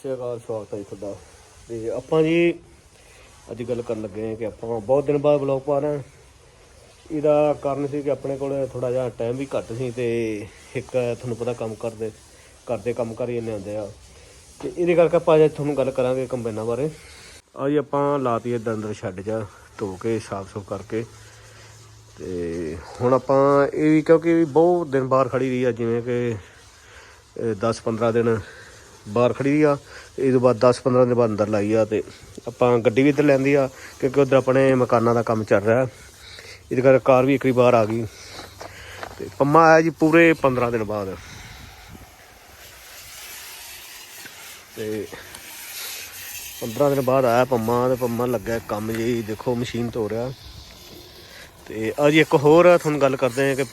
ਸਤਿ ਸ਼੍ਰੀ ਅਕਾਲ, ਸਵਾਗਤ ਹੈ ਜੀ ਤੁਹਾਡਾ। ਤੇ ਆਪਾਂ ਜੀ ਅੱਜ ਗੱਲ ਕਰਨ ਲੱਗੇ ਹਾਂ ਕਿ ਆਪਾਂ ਬਹੁਤ ਦਿਨ ਬਾਅਦ ਬਲੌਗ ਪਾ ਰਹੇ ਹਾਂ। ਇਹਦਾ ਕਾਰਨ ਸੀ ਕਿ ਆਪਣੇ ਕੋਲ ਥੋੜਾ ਜਿਹਾ ਟਾਈਮ ਵੀ ਘੱਟ ਸੀ ਤੇ ਇੱਕ ਤੁਹਾਨੂੰ ਪਤਾ ਕੰਮ ਕਰਦੇ ਕਰਦੇ ਕੰਮ ਕਰ ਹੀ ਇੰਨੇ ਆਉਂਦੇ ਆ। ਤੇ ਇਹਦੇ ਕਰਕੇ ਆਪਾਂ ਅੱਜ ਤੁਹਾਨੂੰ ਗੱਲ ਕਰਾਂਗੇ ਕੰਬਾਈਨਾਂ ਬਾਰੇ। ਅੱਜ ਆਪਾਂ ਲਾਤੀ ਇਦਾਂ ਅੰਦਰ ਛੱਡ ਜਾ ਧੋ ਕੇ ਸਾਫ਼ ਸੁਫ ਕਰਕੇ। ਤੇ ਹੁਣ ਆਪਾਂ ਇਹ ਵੀ ਕਿਉਂਕਿ ਬਹੁਤ ਦਿਨ ਬਾਹਰ ਖੜੀ ਰਹੀ ਆ, ਜਿਵੇਂ ਕਿ 10-15 ਦਿਨ ਬਾਹਰ ਖੜੀ ਰਹੀ ਆ ਇਹ ਤੋਂ ਬਾਅਦ 10-15 ਦਿਨ ਬਾਅਦ ਅੰਦਰ ਲਾਈ ਆ ਤੇ ਆਪਾਂ ਗੱਡੀ ਵੀ ਇੱਧਰ ਲੈਂਦੀ ਆ, ਕਿਉਂਕਿ ਉਧਰ ਆਪਣੇ ਮਕਾਨਾਂ ਦਾ ਕੰਮ ਚੱਲ ਰਿਹਾ। ਇਹਦੇ ਕਰਕੇ ਕਾਰ ਵੀ ਇੱਕ ਵਾਰੀ ਬਾਹਰ ਆ ਗਈ। ਤੇ ਪੰਮਾ ਆਇਆ ਜੀ ਪੂਰੇ 15 ਦਿਨ ਬਾਅਦ। ਤੇ 15 ਦਿਨ ਬਾਅਦ ਆਇਆ ਪੰਮਾ, ਤੇ ਪੰਮਾ ਲੱਗਾ ਕੰਮ ਜੀ, ਦੇਖੋ ਮਸ਼ੀਨ ਧੋ ਰਿਹਾ। ਤੇ ਅੱਜ ਇੱਕ ਹੋਰ ਤੁਹਾਨੂੰ ਗੱਲ ਕਰਦੇ ਹਾਂ ਕਿ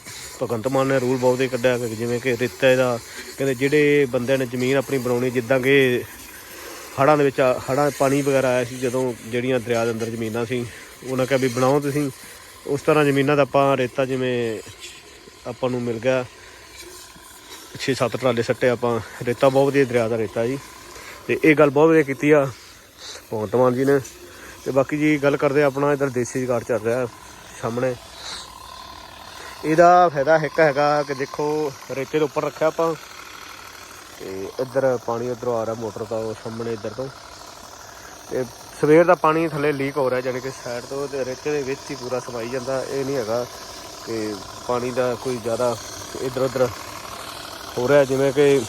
ਭਗਵੰਤ ਮਾਨ ਨੇ ਰੂਲ ਬਹੁਤ ਹੀ ਕੱਢਿਆ ਕਿ ਜਿਵੇਂ ਕਿ ਰੇਤੇ ਦਾ ਕਹਿੰਦੇ ਜਿਹੜੇ ਬੰਦਿਆਂ ਨੇ ਜ਼ਮੀਨ ਆਪਣੀ ਬਣਾਉਣੀ, ਜਿੱਦਾਂ ਕਿ ਹੜ੍ਹਾਂ ਦੇ ਵਿੱਚ ਹੜ੍ਹਾਂ ਪਾਣੀ ਵਗੈਰਾ ਆਇਆ ਸੀ, ਜਦੋਂ ਜਿਹੜੀਆਂ ਦਰਿਆ ਦੇ ਅੰਦਰ ਜ਼ਮੀਨਾਂ ਸੀ, ਉਹਨਾਂ ਕਿਹਾ ਵੀ ਬਣਾਓ ਤੁਸੀਂ। ਉਸ ਤਰ੍ਹਾਂ ਜ਼ਮੀਨਾਂ ਦਾ ਆਪਾਂ ਰੇਤਾ ਜਿਵੇਂ ਆਪਾਂ ਨੂੰ ਮਿਲ ਗਿਆ। 6-7 ਟਰਾਲੇ ਸੱਟੇ ਆਪਾਂ, ਰੇਤਾ ਬਹੁਤ ਵਧੀਆ ਦਰਿਆ ਦਾ ਰੇਤਾ ਜੀ। ਤੇ ਇਹ ਗੱਲ ਬਹੁਤ ਵਧੀਆ ਕੀਤੀ ਆ ਭਗਵੰਤ ਮਾਨ ਜੀ ਨੇ। ਤੇ ਬਾਕੀ ਜੀ ਗੱਲ ਕਰਦੇ ਆਪਣਾ, ਇਧਰ ਦੇਸੀ ਜੁਗਾੜ ਚੱਲ ਰਿਹਾ। ਸਾਹਮਣੇ। ਇਹਦਾ ਫਾਇਦਾ ਇੱਕ ਹੈਗਾ ਕਿ ਦੇਖੋ, ਰੇਤੇ ਦੇ ਉੱਪਰ ਰੱਖਿਆ ਆਪਾਂ। ਤੇ ਇੱਧਰ ਪਾਣੀ ਇੱਧਰੋਂ ਆ ਰਿਹਾ, ਮੋਟਰ ਦਾ ਉਹ ਸਾਹਮਣੇ ਇੱਧਰ ਤੋਂ। ਤੇ ਸਵੇਰ ਦਾ ਪਾਣੀ ਥੱਲੇ ਲੀਕ ਹੋ ਰਿਹਾ ਜਾਨੀ ਕਿ ਸਾਈਡ ਤੋਂ ਤੇ ਰੇਤੇ ਦੇ ਵਿੱਚ ਹੀ ਪੂਰਾ ਸਮਾਈ ਜਾਂਦਾ। ਇਹ ਨਹੀਂ ਹੈਗਾ ਕਿ ਪਾਣੀ ਦਾ ਕੋਈ ਜ਼ਿਆਦਾ ਇੱਧਰ ਉੱਧਰ ਹੋ ਰਿਹਾ, ਜਿਵੇਂ ਕਿ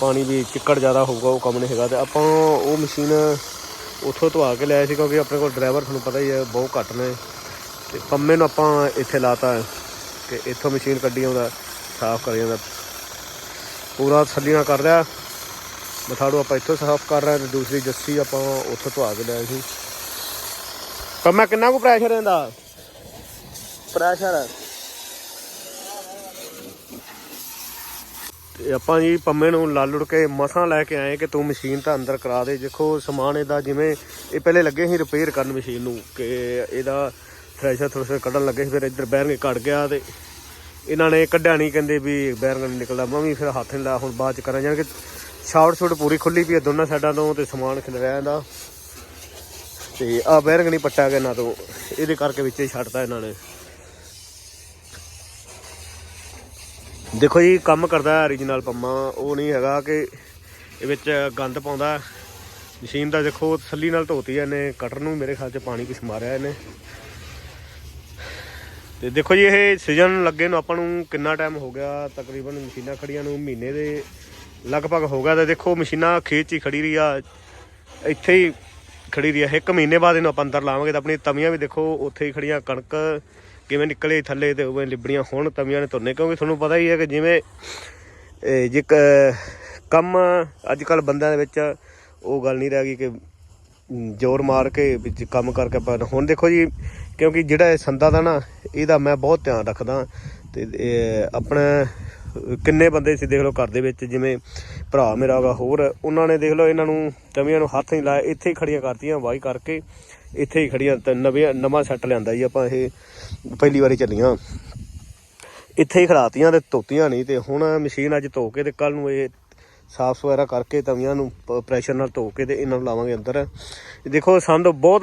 ਪਾਣੀ ਵੀ ਚਿੱਕੜ ਜ਼ਿਆਦਾ ਹੋਊਗਾ, ਉਹ ਕੰਮ ਨਹੀਂ ਹੈਗਾ। ਤੇ ਆਪਾਂ ਉਹ ਮਸ਼ੀਨ ਉੱਥੋਂ ਧਵਾ ਕੇ ਲਿਆਏ ਸੀ ਕਿਉਂਕਿ ਆਪਣੇ ਕੋਲ ਡਰਾਈਵਰ ਤੁਹਾਨੂੰ ਪਤਾ ਹੀ ਹੈ, ਬਹੁਤ ਘੱਟ ਨੇ। ਤੇ ਪੰਮੇ ਨੂੰ ਆਪਾਂ ਇੱਥੇ ਲਾਤਾ ਕਿ ਇੱਥੋਂ ਮਸ਼ੀਨ ਕੱਢੀ ਆਉਂਦਾ, ਸਾਫ਼ ਕਰੀ ਜਾਂਦਾ। ਪੂਰਾ ਥੱਲੀਆਂ ਕਰ ਰਿਹਾ ਮਥਾੜੂ ਆਪਾਂ ਇੱਥੋਂ ਸਾਫ਼ ਕਰ ਰਹੇ ਤੇ ਦੂਸਰੀ ਜੱਸੀ ਆਪਾਂ ਉੱਥੋਂ ਧਵਾ ਕੇ ਲਿਆਏ ਸੀ। ਪੰਮਾ, ਕਿੰਨਾ ਕੁ ਪ੍ਰੈਸ਼ਰ ਰਹਿੰਦਾ ਪ੍ਰੈਸ਼ਰ ਤੇ ਆਪਾਂ ਜੀ ਪੰਮੇ ਨੂੰ ਲਾ ਲੁੜ ਕੇ ਮਸਾਂ ਲੈ ਕੇ ਆਏ ਕਿ ਤੂੰ ਮਸ਼ੀਨ ਤਾਂ ਅੰਦਰ ਕਰਾ ਦੇ। ਦੇਖੋ, ਸਮਾਨ ਇਹਦਾ ਜਿਵੇਂ ਇਹ ਪਹਿਲੇ ਲੱਗੇ ਸੀ ਰਿਪੇਅਰ ਕਰਨ ਮਸ਼ੀਨ ਨੂੰ ਕਿ ਇਹਦਾ ਥ੍ਰੈਸ਼ਰ ਥ੍ਰੈਸ਼ਰ ਕੱਢਣ ਲੱਗੇ ਸੀ, ਫਿਰ ਇੱਧਰ ਬੈਰਿੰਗ ਕੱਢ ਗਿਆ ਤੇ ਇਹਨਾਂ ਨੇ ਕੱਢਿਆ ਨਹੀਂ ਕਹਿੰਦੇ ਵੀ ਬੈਰਿੰਗ ਨਹੀਂ ਨਿਕਲਦਾ। ਮੈਂ ਵੀ ਫਿਰ ਹੱਥ ਨਹੀਂ ਲਾ ਹੁਣ ਬਾਅਦ ਚ ਕਰਾਂ। ਜਾਣ ਕਿ ਸ਼ਾਰਟ ਸ਼ੂਟ ਪੂਰੀ ਖੁੱਲੀ ਪਈ ਹੈ ਦੋਨਾਂ ਸਾਈਡਾਂ ਤੋਂ ਤੇ ਸਮਾਨ ਖਿਲ ਇਹਦਾ। ਤੇ ਆ ਬੈਰਿੰਗ ਨਹੀਂ ਪੱਟਿਆ ਗਿਆ ਇਹਨਾਂ ਤੋਂ ਇਹਦੇ ਕਰਕੇ ਵਿੱਚ ਹੀ ਛੱਡਤਾ ਇਹਨਾਂ ਨੇ। ਦੇਖੋ ਜੀ, ਕੰਮ ਕਰਦਾ ਓਰੀਜਨਲ ਪੰਮਾ, ਉਹ ਨਹੀਂ ਹੈਗਾ ਕਿ ਇਹ ਵਿੱਚ ਗੰਦ ਪਾਉਂਦਾ। ਮਸ਼ੀਨ ਦਾ ਦੇਖੋ ਥੱਲੀ ਨਾਲ ਧੋਤੀ ਇਹਨੇ ਕਟਰ ਨੂੰ ਮੇਰੇ ਖਿਆਲ ਚ ਪਾਣੀ ਕੁਛ ਮਾਰਿਆ ਇਹਨੇ। ਤੇ ਦੇਖੋ ਜੀ, ਇਹ ਸੀਜ਼ਨ ਲੱਗੇ ਨੂੰ ਆਪਾਂ ਨੂੰ ਕਿੰਨਾ ਟਾਈਮ ਹੋ ਗਿਆ, ਤਕਰੀਬਨ ਮਸ਼ੀਨਾਂ ਖੜੀਆਂ ਨੂੰ ਮਹੀਨੇ ਦੇ ਲਗਭਗ ਹੋ ਗਿਆ। ਤੇ ਦੇਖੋ, ਮਸ਼ੀਨਾਂ ਖੇਤ 'ਚ ਹੀ ਖੜੀ ਰਹੀ ਆ, ਇੱਥੇ ਹੀ ਖੜੀ ਰਹੀ ਆ। ਇੱਕ ਮਹੀਨੇ ਬਾਅਦ ਇਹਨੂੰ ਆਪਾਂ ਅੰਦਰ ਲਾਵਾਂਗੇ ਤਾਂ ਆਪਣੀ ਤਵੀਆਂ ਵੀ ਦੇਖੋ, ਉੱਥੇ ਹੀ ਖੜੀਆਂ, ਕਣਕ ਕਿਵੇਂ ਨਿਕਲੇ ਥੱਲੇ ਤੇ ਉਵੇਂ ਲਿਬੜੀਆਂ ਹੋਣ ਤਵੀਆਂ ਨੇ ਤੁਰਨੇ ਕਿਉਂਕਿ ਤੁਹਾਨੂੰ ਪਤਾ ਹੀ ਹੈ ਕਿ ਜਿਵੇਂ ਜੇ ਕ- ਕੰਮ ਅੱਜ ਕੱਲ ਬੰਦਿਆਂ ਦੇ ਵਿੱਚ ਉਹ ਗੱਲ ਨਹੀਂ ਰਹਿ ਗਈ ਕਿ ਜ਼ੋਰ ਮਾਰ ਕੇ ਵਿੱਚ ਕੰਮ ਕਰਕੇ ਆਪਾਂ ਹੁਣ ਦੇਖੋ ਜੀ, ਕਿਉਂਕਿ ਜਿਹੜਾ ਇਹ ਸੰਦਾ ਦਾ ਨਾ, ਇਹਦਾ ਮੈਂ ਬਹੁਤ ਧਿਆਨ ਰੱਖਦਾ ਤੇ ਇਹ ਆਪਣਾ ਕਿੰਨੇ ਬੰਦੇ ਸੀ ਦੇਖ ਲਓ ਘਰ ਦੇ ਵਿੱਚ, ਜਿਵੇਂ ਭਰਾ ਮੇਰਾ ਵਾ ਹੋਰ, ਉਹਨਾਂ ਨੇ ਦੇਖ ਲਓ ਇਹਨਾਂ ਨੂੰ ਤਵੀਆਂ ਨੂੰ ਹੱਥ ਨਹੀਂ ਲਾਇਆ, ਇੱਥੇ ਹੀ ਖੜੀਆਂ ਕਰਤੀਆਂ ਵਾਹੀ ਕਰਕੇ। ਇੱਥੇ ਹੀ ਖੜੀਆਂ, ਤੇ ਨਵੇਂ ਨਵਾਂ ਸੈੱਟ ਲਿਆਂਦਾ ਜੀ ਆਪਾਂ ਇਹ, ਪਹਿਲੀ ਵਾਰੀ ਚੱਲੀਆਂ। ਇੱਥੇ ਹੀ ਖੜਾਤੀਆਂ ਤੇ ਧੋਤੀਆਂ ਨਹੀਂ, ਤੇ ਹੁਣ ਮਸ਼ੀਨ ਅੱਜ ਧੋ ਕੇ ਤੇ ਕੱਲ ਨੂੰ ਇਹ ਸਾਫ਼ ਵਗੈਰਾ ਕਰਕੇ ਤਵੀਆਂ ਨੂੰ ਪ੍ਰੈਸ਼ਰ ਨਾਲ ਧੋ ਕੇ ਤੇ ਇਹਨਾਂ ਨੂੰ ਲਾਵਾਂਗੇ ਅੰਦਰ। ਦੇਖੋ, ਸੰਦ ਬਹੁਤ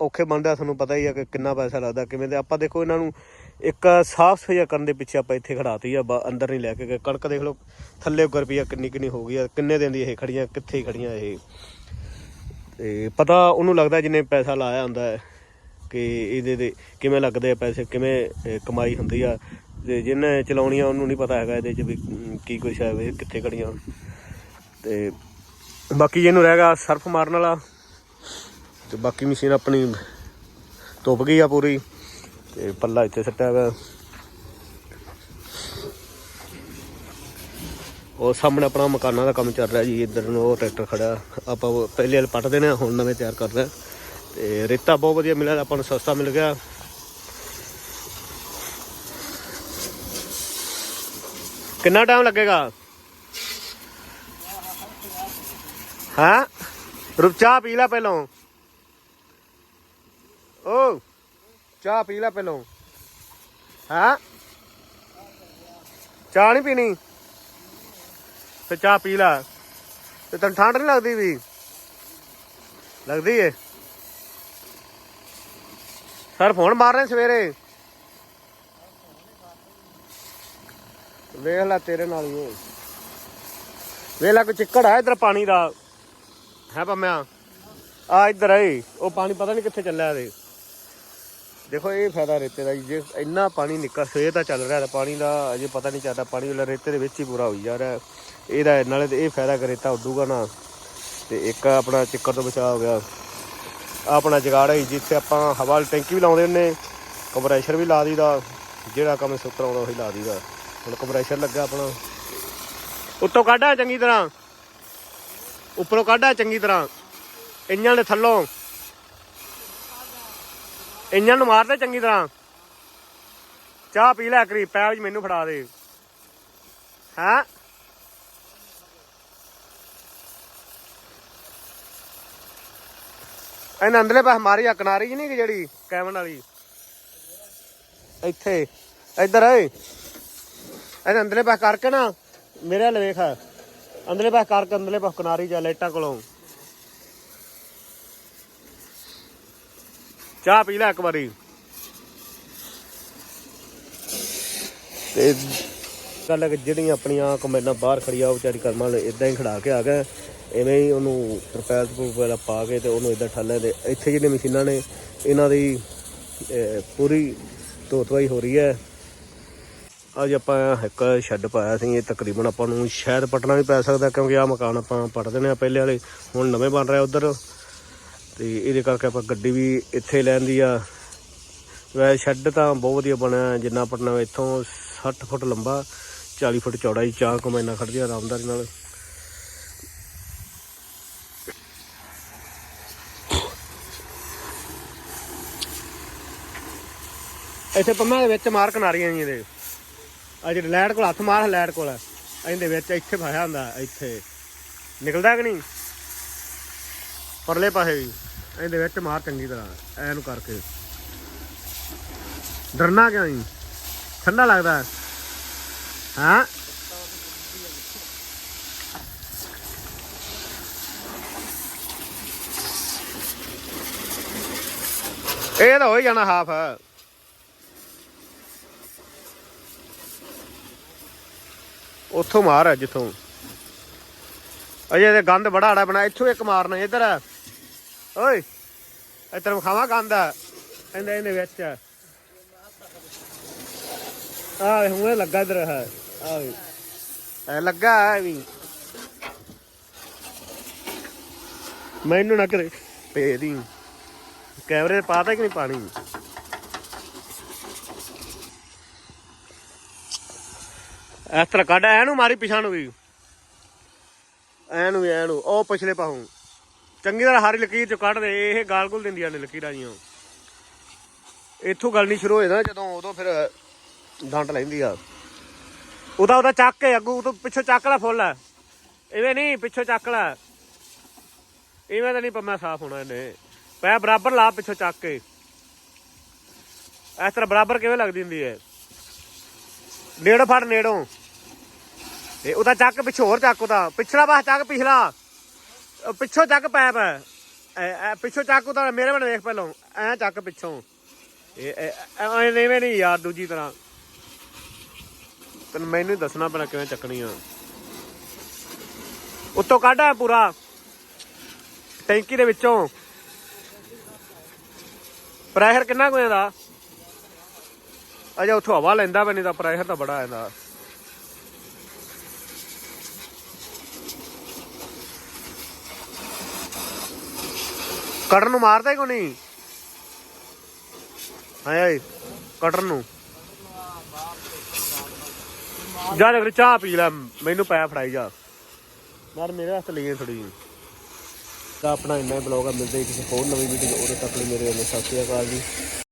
ਔਖੇ ਬਣਦਾ, ਤੁਹਾਨੂੰ ਪਤਾ ਹੀ ਆ ਕਿ ਕਿੰਨਾ ਪੈਸਾ ਲੱਗਦਾ, ਕਿਵੇਂ ਤੇ ਆਪਾਂ ਦੇਖੋ ਇਹਨਾਂ ਨੂੰ ਇੱਕ ਸਾਫ਼ ਸਫ਼ਾਈ ਕਰਨ ਦੇ ਪਿੱਛੇ ਆਪਾਂ ਇੱਥੇ ਖੜਾਤੀ ਆ, ਬਾ- ਅੰਦਰ ਨਹੀਂ ਲੈ ਕੇ ਗਏ। ਕਣਕ ਦੇਖ ਲਓ, ਥੱਲੇ ਉੱਗਰ ਪਈ ਆ ਕਿੰਨੀ ਕਿੰਨੀ ਹੋ ਗਈ ਆ, ਕਿੰਨੇ ਦਿਨ ਦੀ ਇਹ ਖੜੀਆਂ, ਕਿੱਥੇ ਖੜੀਆਂ ਇਹ। ਤੇ ਪਤਾ ਉਹਨੂੰ ਲੱਗਦਾ ਜਿੰਨੇ ਪੈਸਾ ਲਾਇਆ ਹੁੰਦਾ ਹੈ ਕਿ ਇਹਦੇ ਦੇ ਕਿਵੇਂ ਲੱਗਦੇ ਆ ਪੈਸੇ, ਕਿਵੇਂ ਕਮਾਈ ਹੁੰਦੀ ਆ। ਤੇ ਜਿਹਨੇ ਚਲਾਉਣੀਆਂ ਉਹਨੂੰ ਨਹੀਂ ਪਤਾ ਹੈਗਾ ਇਹਦੇ ਚ ਵੀ ਕੀ ਕੁਛ ਹੈ, ਵੀ ਕਿੱਥੇ ਖੜੀਆਂ। ਤੇ ਬਾਕੀ ਜਿਹਨੂੰ ਰਹਿ ਗਿਆ ਸਰਫ ਮਾਰਨ ਵਾਲਾ, ਤੇ ਬਾਕੀ ਮਸ਼ੀਨ ਆਪਣੀ ਧੁੱਪ ਗਈ ਆ ਪੂਰੀ, ਤੇ ਪੱਲਾ ਇੱਥੇ ਸੱਟਿਆ ਹੋਇਆ। ਉਹ ਸਾਹਮਣੇ ਆਪਣਾ ਮਕਾਨਾਂ ਦਾ ਕੰਮ ਚੱਲ ਰਿਹਾ ਜੀ, ਇੱਧਰ ਨੂੰ ਉਹ ਟਰੈਕਟਰ ਖੜਾ। ਆਪਾਂ ਉਹ ਪਹਿਲੇ ਵਾਲੇ ਪੱਟ ਦੇਣੇ ਹੁਣ ਨਵੇਂ ਤਿਆਰ ਕਰ ਰਹੇ ਆ। ਤੇ ਰੇਤਾ ਬਹੁਤ ਵਧੀਆ ਮਿਲਿਆ, ਆਪਾਂ ਨੂੰ ਸਸਤਾ ਮਿਲ ਗਿਆ। ਕਿੰਨਾ ਟਾਈਮ ਲੱਗੇਗਾ? ਹਾਂ? ਰੁਕ, ਚਾਹ ਪੀ ਲੈ ਪਹਿਲੋਂ। ਓ, ਚਾਹ ਪੀ ਲੈ ਪਹਿਲੋਂ। ਹਾਂ? ਚਾਹ ਨਹੀਂ ਪੀਣੀ? ਤੇ ਚਾਹ ਪੀ ਲੈ। ਤੇ ਤੈਨੂੰ ਠੰਡ ਨਹੀਂ ਲੱਗਦੀ ਵੀ? ਲੱਗਦੀ ਏ? ਸਰ, ਫੋਨ ਮਾਰ ਰਹੇ ਸਵੇਰੇ। ਵੇਖ ਲੈ ਤੇਰੇ ਨਾਲ ਹੀ ਵੇਖ ਲੈ ਕੋਈ ਚਿੱਕੜ ਆ ਇਧਰ ਪਾਣੀ ਦਾ। ਹੈ ਪੰਮਿਆ ਆ ਇੱਧਰ ਆਈ। ਉਹ ਪਾਣੀ ਪਤਾ ਨਹੀਂ ਕਿੱਥੇ ਚੱਲਿਆ ਇਹਦੇ। ਦੇਖੋ ਇਹ ਫਾਇਦਾ ਰੇਤੇ ਦਾ ਜੀ, ਜੇ ਇੰਨਾ ਪਾਣੀ ਨਿਕਲ ਸਵੇਰ ਦਾ ਚੱਲ ਰਿਹਾ ਤਾਂ ਪਾਣੀ ਦਾ ਅਜੇ ਪਤਾ ਨਹੀਂ ਚੱਲਦਾ। ਪਾਣੀ ਵਾਲਾ ਰੇਤੇ ਦੇ ਵਿੱਚ ਹੀ ਪੂਰਾ ਹੋਈ ਜਾ ਰਿਹਾ। ਇਹਦਾ ਨਾਲੇ ਤੇ ਇਹ ਫਾਇਦਾ ਕਿ ਰੇਤਾ ਉੱਡੂਗਾ ਨਾ। ਤੇ ਇੱਕ ਆਪਣਾ ਚਿੱਕੜ ਤੋਂ ਬਚਾਅ ਹੋ ਗਿਆ। ਆਪਣਾ ਜਗਾੜ ਹੈ ਜੀ, ਜਿੱਥੇ ਆਪਾਂ ਹਵਾ ਵਾਲੀ ਟੈਂਕੀ ਵੀ ਲਾਉਂਦੇ ਹੁੰਨੇ ਕੰਪਰੈਸ਼ਰ ਵੀ ਲਾ ਦਈਦਾ। ਜਿਹੜਾ ਕੰਮ ਸੁੱਤਰ ਆਉਂਦਾ ਉਹੀ ਲਾ ਦਈਦਾ। ਹੁਣ ਕੰਪਰੈਸ਼ਰ ਲੱਗਾ ਆਪਣਾ। ਉੱਤੋਂ ਕੱਢਾ ਚੰਗੀ ਤਰ੍ਹਾਂ। ਉੱਪਰੋਂ ਕੱਢਾ ਚੰਗੀ ਤਰ੍ਹਾਂ। ਇੰਜਣ ਦੇ ਥੱਲੋਂ। ਇੰਜਣ ਨੂੰ ਮਾਰਦੇ ਚੰਗੀ ਤਰ੍ਹਾਂ। ਚਾਹ ਪੀ ਲੈ ਕਰੀ ਪੈਪ ਚ ਮੈਨੂੰ ਫੜਾ ਦੇ। ਹਾਂ? ਇਹਨਾਂ ਅੰਦਰਲੇ ਪਾਸੇ ਮਾਰੀ ਆ, ਕਿਨਾਰੀ ਜੀ ਨਹੀਂ ਜਿਹੜੀ ਕੈਮਨ ਵਾਲੀ? ਇੱਥੇ, ਇੱਧਰ ਏ ਇਹਨਾਂ ਅੰਦਰਲੇ ਪਾਸੇ ਕਰਕੇ ਨਾ, ਮੇਰੇ ਵੱਲ ਵੇਖ। ਅੰਦਰਲੇ ਪਾਸੇ ਕਰਕੇ, ਅੰਦਰਲੇ ਪਾਸੇ ਕਿਨਾਰੀ ਜਾ ਲਾਈਟਾਂ ਕੋਲੋਂ। ਚਾਹ ਪੀ ਲੈ ਇੱਕ ਵਾਰੀ। ਤੇ ਗੱਲ ਹੈ ਕਿ ਜਿਹੜੀਆਂ ਆਪਣੀਆਂ ਕਮੈਨਾਂ ਬਾਹਰ ਖੜੀਆਂ ਉਹ ਵਿਚਾਰੀ ਕਰਮਾਂ ਨੇ ਇਦਾਂ ਹੀ ਖੜਾ ਕੇ ਆ ਗਏ। ਐਵੇਂ ਹੀ ਉਹਨੂੰ ਤਰਪੈਲ ਤਰਪੂਲ ਪਾ ਕੇ ਤੇ ਉਹਨੂੰ ਇਦਾਂ ਠੱਲੇ ਦੇ। ਇੱਥੇ ਜਿਹੜੀਆਂ ਮਸ਼ੀਨਾਂ ਨੇ ਇਹਨਾਂ ਦੀ ਅਹ, ਪੂਰੀ ਧੋਤਵਾਈ ਹੋ ਰਹੀ ਹੈ। ਅੱਜ ਆਪਾਂ ਇੱਕ ਸ਼ੈੱਡ ਪਾਇਆ ਸੀ ਇਹ ਤਕਰੀਬਨ ਆਪਾਂ ਨੂੰ ਸ਼ਾਇਦ ਪਟਣਾ ਵੀ ਪੈ ਸਕਦਾ ਕਿਉਂਕਿ ਆਹ ਮਕਾਨ ਆਪਾਂ ਪਟ ਦੇਣੇ ਆ ਪਹਿਲੇ ਵਾਲੇ ਹੁਣ ਨਵੇਂ ਬਣ ਰਿਹਾ ਉਧਰ। ਤੇ ਇਹਦੇ ਕਰਕੇ ਆਪਾਂ ਗੱਡੀ ਵੀ ਇੱਥੇ ਲੈਂਦੀ ਆ। ਵੈ ਸ਼ੈੱਡ ਤਾਂ ਬਹੁਤ ਵਧੀਆ ਬਣਿਆ ਜਿੰਨਾ ਪਟਨਾ ਇੱਥੋਂ 60 ਫੁੱਟ ਲੰਬਾ 40 ਫੁੱਟ ਚੌੜਾ ਹੀ ਚਾਰ ਕਮੈਨਾ ਖੜਦੀਆਂ ਆਰਾਮਦਾਰੀ ਨਾਲ। ਇੱਥੇ ਪੰਮਾ ਦੇ ਵਿੱਚ ਮਾਰ ਕਿਨਾਰੀਆਂ ਜੀ ਇਹਦੇ ਆ ਜਿਹੜੇ ਲੈਟ ਕੋਲ ਹੱਥ ਮਾਰ, ਲੈਟ ਕੋਲ। ਇਹਦੇ ਵਿੱਚ ਇੱਥੇ ਫਸਿਆ ਹੁੰਦਾ, ਇੱਥੇ। ਨਿਕਲਦਾ ਕਿ ਨਹੀਂ? ਪਰਲੇ ਪਾਸੇ ਵੀ। ਇਹਦੇ ਵਿੱਚ ਮਾਰ ਚੰਗੀ ਤਰ੍ਹਾਂ, ਐਨੂੰ ਕਰਕੇ। ਡਰਨਾ ਕਿਉਂ ਨਹੀਂ ਠੰਡਾ ਲੱਗਦਾ। ਹਾਂ? ਇਹ ਤਾਂ ਹੋ ਜਾਣਾ ਹਾਫ ਉੱਥੋਂ ਮਾਰ ਜਿੱਥੋਂ। ਅਜੇ ਤੇ ਗੰਦ ਬੜਾ ਆੜਾ ਬਣਾ, ਇੱਥੋਂ ਇੱਕ ਮਾਰਨਾ, ਇੱਧਰ ਓਏ, ਇੱਧਰ ਵਿਖਾਵਾਂ ਗੰਦ ਇਹਦੇ ਇਹਦੇ ਵਿੱਚ। ਆ ਵੇ ਹੁਣੇ ਲੱਗਾ ਇੱਧਰ ਹੈ ਆ ਵੇ ਐ ਲੱਗਾ ਹੈ ਵੀ। ਮੈਨੂੰ ਨਾ ਕਰੇ ਪੇ ਦੀ। ਕੈਮਰੇ ਪਾਤਾ ਕਿ ਨਹੀਂ ਪਾਣੀ? ਇਸ ਤਰ੍ਹਾਂ ਕੱਢ ਐਨੂੰ ਮਾਰੀ ਪਿਛਾਂ ਨੂੰ ਵੀ। ਐਨੂੰ ਵੀ ਐਨੂੰ ਉਹ ਪਿਛਲੇ ਪਾਹੋਂ। ਚੰਗੀ ਤਰ੍ਹਾਂ ਹਾਰੀ ਲਕੀਰ ਚੋਂ ਕੱਢ ਦੇ, ਇਹ ਗਾਲ ਗੁਲ ਦਿੰਦੀਆਂ ਨੇ ਲਕੀਰਾਂ ਜੀਆਂ। ਇੱਥੋਂ ਗੱਲ ਨਹੀਂ ਸ਼ੁਰੂ ਹੋ ਜਾਂਦਾ, ਜਦੋਂ ਉਦੋਂ ਫਿਰ ਡੰਟ ਲੈਂਦੀ ਆ। ਉਹਦਾ ਉਹਦਾ ਚੱਕ ਕੇ ਅੱਗੂ ਤੋਂ ਪਿੱਛੋਂ ਚੱਕ ਲੈ ਫੁੱਲ। ਐਵੇਂ ਨਹੀਂ, ਪਿੱਛੋਂ ਚੱਕ ਲੈ। ਇਵੇਂ ਤਾਂ ਨਹੀਂ ਪੰਮਾ ਸਾਫ਼ ਹੋਣਾ ਇਹਨੇ। ਪੈ ਬਰਾਬਰ ਲਾ ਪਿੱਛੋਂ ਚੱਕ ਕੇ। ਇਸ ਤਰ੍ਹਾਂ ਬਰਾਬਰ ਕਿਵੇਂ ਲੱਗਦੀ ਹੁੰਦੀ ਹੈ ਨੇੜੋਂ ਫੜ, ਨੇੜੋਂ। ਤੇ ਉਹਦਾ ਚੱਕ ਪਿੱਛੋਂ ਹੋਰ ਚੱਕ ਉਹਦਾ। ਪਿਛਲਾ ਪਾਸ ਚੱਕ, ਪਿਛਲਾ। ਉਹ ਪਿੱਛੋਂ ਚੱਕ ਪੈਪ। ਐ ਐ, ਪਿੱਛੋਂ ਚੱਕ ਉਹਦਾ ਮੇਰੇ ਵੱਲ ਵੇਖ ਪਹਿਲੋਂ। ਐ ਚੱਕ ਪਿੱਛੋਂ। ਇਹ ਐ ਐਵੇਂ ਨਹੀਂ ਯਾਰ ਦੂਜੀ ਤਰ੍ਹਾਂ। ਤੈਨੂੰ ਮੈਨੂੰ ਹੀ ਦੱਸਣਾ ਪੈਣਾ ਕਿਵੇਂ ਚੱਕਣੀ ਆ ਉੱਤੋਂ ਕੱਢ ਆ ਪੂਰਾ। ਟੈਂਕੀ ਦੇ ਵਿੱਚੋਂ। ਪ੍ਰੈਸ਼ਰ ਕਿੰਨਾ ਕੁ ਇਹਦਾ? ਅਜਾ ਉੱਥੋਂ ਹਵਾ ਲੈਂਦਾ ਪੈਣੀ ਤਾਂ ਪ੍ਰੈਸ਼ਰ ਤਾਂ ਬੜਾ ਆਂਦਾ ਕਟਰ ਨੂੰ ਮਾਰਦਾ ਕੋ ਨਹੀਂ? ਹਾਏ ਹਾਏ ਕਟਰ ਨੂੰ। ਜਾ ਲੈ ਚਾਹ ਪੀ ਲੈ, ਮੈਨੂੰ ਪੈ ਫੜਾਈ ਜਾ। ਯਾਰ ਮੇਰੇ ਵਾਸਤੇ ਲਈ ਥੋੜੀ ਤਾਂ ਆਪਣਾ ਇੰਨਾ ਬਲੌਗ ਆ, ਮਿਲਦੇ ਕਿਸੇ ਹੋਰ ਨਵੀਂ ਵੀਡੀਓ ਉਦੋਂ ਤੱਕ ਲਈ ਮੇਰੇ ਵੱਲੋਂ ਸਤਿ ਸ਼੍ਰੀ ਅਕਾਲ ਜੀ।